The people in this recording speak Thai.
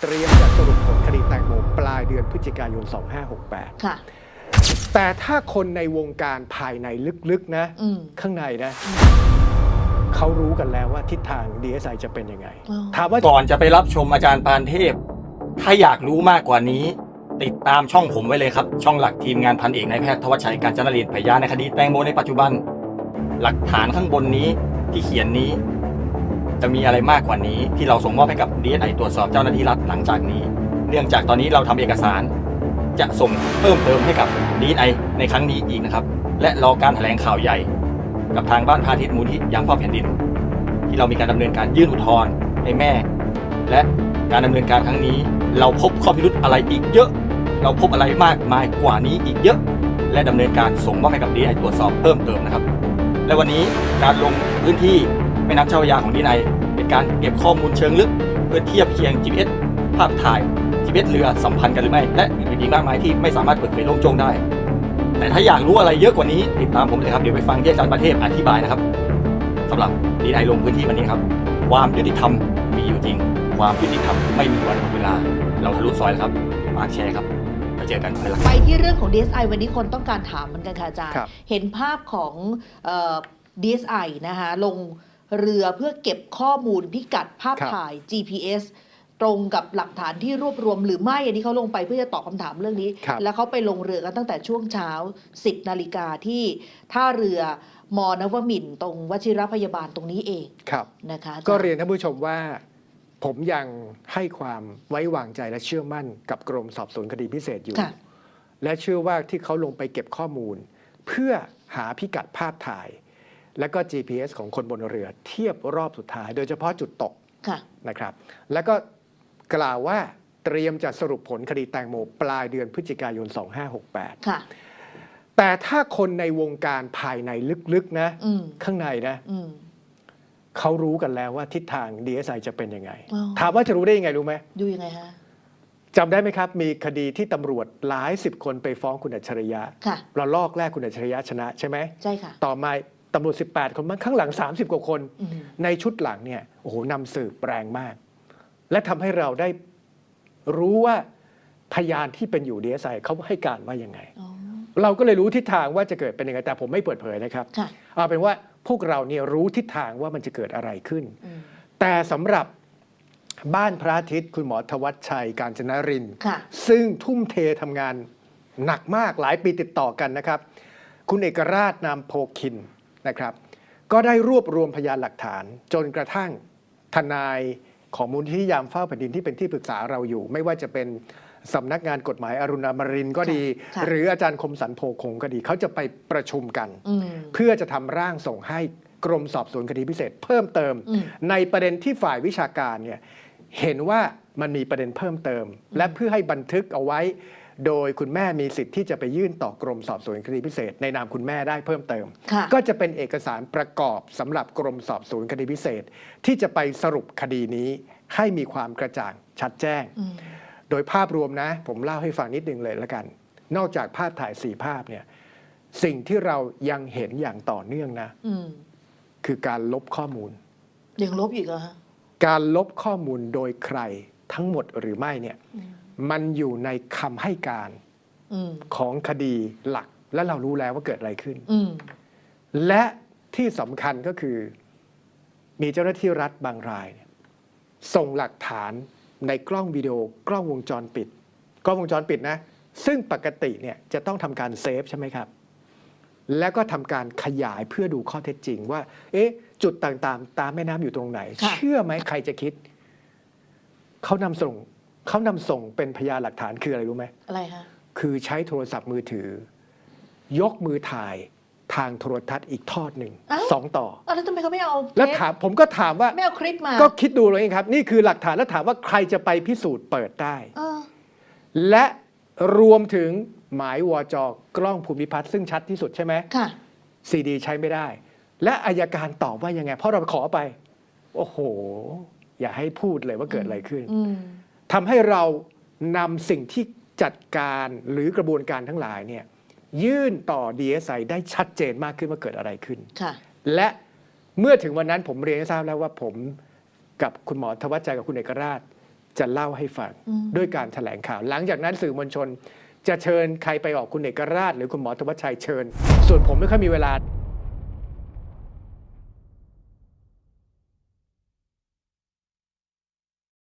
เตรียมจะสรุปผลคดีแตงโมปลายเดือนพฤศจิกายน 2568 ค่ะ แต่ถ้าคนในวงการภายในลึกๆนะ อืม ข้างในนะ เขารู้กันแล้วว่าทิศทาง DSI จะเป็นยังไง อ๋อ ถามว่า ก่อนจะไปรับชมอาจารย์ปานเทพ ถ้าอยากรู้มากกว่านี้ ติดตามช่องผมไว้เลยครับ ช่องหลักทีมงานพันเอกนายแพทย์ทวัชชัยการจนรินทร์พยานในคดีแตงโมในปัจจุบัน หลักฐานข้างบนนี้ที่เขียนนี้ จะมีอะไรมากกว่านี้ ที่เราส่งมอบให้กับ DSI ตรวจสอบเจ้าหน้าที่รัฐหลังจากนี้ เนื่องจากตอนนี้เราทำเอกสาร จะส่งเพิ่มเติมให้กับ DSI ในครั้งนี้อีกนะครับ และรอการแถลงข่าวใหญ่ กับทางบ้านพาทิตมูลที่ยามเฝ้าแผ่นดิน ที่เรามีการดำเนินการยื่นอุทธรณ์ให้แม่ และการดำเนินการครั้งนี้ เราพบข้อพิรุธอะไรอีกเยอะ เราพบอะไรมากมายกว่านี้อีกเยอะ และดำเนินการส่งมอบให้กับดีไอตรวจสอบเพิ่มเติมนะครับ และวันนี้การลงพื้นที่ แม่น้ำเจ้าพระยาของดีไอเป็นการเก็บข้อมูลเชิงลึก เพื่อเทียบเคียง GPS ภาพถ่าย GPS เรือสัมพันธ์กันหรือไม่ และอื่นๆอีกมากมายที่ไม่สามารถเปิดเผยโล่งโจงได้ แต่ถ้าอยากรู้อะไรเยอะกว่านี้ติดตามผมเลยครับเดี๋ยวไปฟังที่อาจารย์ประเทศอธิบายนะครับสำหรับดีไอลงพื้นที่วันนี้ครับ ความยุติธรรมมีอยู่จริง ความยุติธรรมไม่มีวันหมดเวลา เราทะลุซอยแล้วครับฝากแชร์ครับไปเจอกันในหลักไปที่เรื่องของ DSI วันนี้คนต้องการถามเหมือนกันค่ะอาจารย์ครับเห็นภาพของเอ่อ DSI นะคะลง เรือเพื่อเก็บข้อมูลพิกัดภาพครับถ่าย GPS ตรงกับหลักฐานที่รวบรวมหรือไม่อันนี้เขาลงไปเพื่อจะตอบคำถามเรื่องนี้ครับแล้วเขาไปลงเรือกันตั้งแต่ช่วงเช้า 10 นาฬิกาที่ท่าเรือมอนวมินทร์ตรงวชิรพยาบาลตรงนี้เองครับนะคะอาจารก็ย์เรียนท่านผู้ชมว่า ผมยังให้ความไว้วางใจและเชื่อมั่นกับกรมสอบสวนคดีพิเศษอยู่ค่ะและเชื่อว่าที่เขาลงไปเก็บข้อมูล เพื่อหาพิกัดภาพถ่าย และก็ GPS ของคนบนเรือเทียบรอบสุดท้าย โดยเฉพาะจุดตกค่ะนะครับ แล้วก็กล่าวว่าเตรียมจะสรุปผลคดีแตงโมปลายเดือนพฤศจิกายน 2568 ค่ะ แต่ถ้าคนในวงการภายในลึกๆนะอืมข้างในนะอืมเขารู้กันแล้วว่าทิศทาง DSI จะเป็นยังไงอ๋อถามว่าจะรู้ได้ยังไงรู้ไหมดูยังไงฮะจำได้ไหมครับ มีคดีที่ตำรวจหลายสิบคนไปฟ้องคุณอัจฉริยะค่ะเราลอกแรกคุณอัจฉริยะชนะใช่ไหมใช่ค่ะ ต่อมา ตำรวจ 18 คนมั้งข้างหลัง 30 กว่าคนอืมในชุดหลังเนี่ยโอ้โหนำสืบแรงมาก และทำให้เราได้รู้ว่าพยานที่เป็นอยู่ DSI เขาให้การว่ายังไงอ๋อเราก็เลยรู้ทิศทางว่าจะเกิดเป็นยังไง แต่ผมไม่เปิดเผยนะครับค่ะเอาเป็นว่าพวกเราเนี่ยรู้ทิศทางว่ามันจะเกิดอะไรขึ้นอืมแต่สำหรับบ้านพระอาทิตย์คุณหมอทวัชชัยการจนรินทร์ค่ะซึ่งทุ่มเททำงานหนักมากหลายปีติดต่อกันนะครับ คุณเอกราชนามโพคิน นะครับ ก็ได้รวบรวมพยานหลักฐานจนกระทั่งทนายของมูลที่ยามเฝ้าแผ่นดินที่เป็นที่ปรึกษาเราอยู่ ไม่ว่าจะเป็นสำนักงานกฎหมายอรุณอมรินทร์ก็ดีค่ะหรืออาจารย์คมสันโพคงก็ดี เขาจะไปประชุมกันอืมเพื่อจะทำร่างส่งให้กรมสอบสวนคดีพิเศษ เพิ่มเติมอืมในประเด็นที่ฝ่ายวิชาการเนี่ยเห็นว่ามันมีประเด็นเพิ่มเติม และเพื่อให้บันทึกเอาไว้ โดยคุณแม่มีสิทธิ์ที่จะไปยื่นต่อกรมสอบสวนคดีพิเศษ ในนามคุณแม่ได้เพิ่มเติมค่ะก็จะเป็นเอกสารประกอบสำหรับกรมสอบสวนคดีพิเศษ ที่จะไปสรุปคดีนี้ให้มีความกระจ่างชัดแจ้งอืมโดยภาพรวมนะ ผมเล่าให้ฟังนิดนึงเลยละกัน นอกจากภาพถ่ายสี่ภาพเนี่ยสิ่งที่เรายังเห็นอย่างต่อเนื่องนะอืมคือการลบข้อมูลยังลบอีกเหรอฮะการลบข้อมูลโดยใครทั้งหมดหรือไม่เนี่ยอื มมันอยู่ในคำให้การอืมของคดีหลัก และเรารู้แล้วว่าเกิดอะไรขึ้นอืมและที่สำคัญก็คือ มีเจ้าหน้าที่รัฐบางรายเนี่ยส่งหลักฐานในกล้องวิดีโอกล้องวงจรปิด กล้องวงจรปิดนะ ซึ่งปกติเนี่ยจะต้องทำการเซฟใช่ไหมครับ แล้วก็ทำการขยายเพื่อดูข้อเท็จจริงว่า เอ๊ะ จุดต่างๆ ตามแม่น้ำอยู่ตรงไหนค่ะเชื่อไหมใครจะคิด เขานำส่ง เขานำส่งเป็นพยานหลักฐานคืออะไรรู้ไหมอะไรฮะคือใช้โทรศัพท์มือถือ ยกมือถ่ายทางโทรทัศน์อีกทอดหนึ่งอ้าว สองต่ออะแล้วทำไมเขาไม่เอาแล้วเทปถามผมก็ถามว่า ไม่เอาคลิปมาก็คิดดูเลยครับ นี่คือหลักฐานแล้วถามว่าใครจะไปพิสูจน์เปิดได้ เออและรวมถึงหมายวจกล้องภูมิพัฒน์ซึ่งชัดที่สุดใช่ไหมค่ะ ซีดีใช้ไม่ได้ และอายการตอบว่ายังไง เพราะเราขอไป โอ้โห อย่าให้พูดเลยว่าเกิดอะไรขึ้น อืม ทำให้เรานำสิ่งที่จัดการหรือกระบวนการทั้งหลายเนี่ยยื่นต่อ DSI ได้ชัดเจนมากขึ้นว่าเกิดอะไรขึ้นค่ะและเมื่อถึงวันนั้นผมเรียนให้ทราบแล้วว่าผมกับคุณหมอทวัชใจกับคุณเอกราชจะเล่าให้ฟังอืมด้วยการแถลงข่าว หลังจากนั้นสื่อมวลชน จะเชิญใครไปออกคุณเอกราช หรือคุณหมอธวัชชัยเชิญ ส่วนผมไม่ค่อยมีเวลา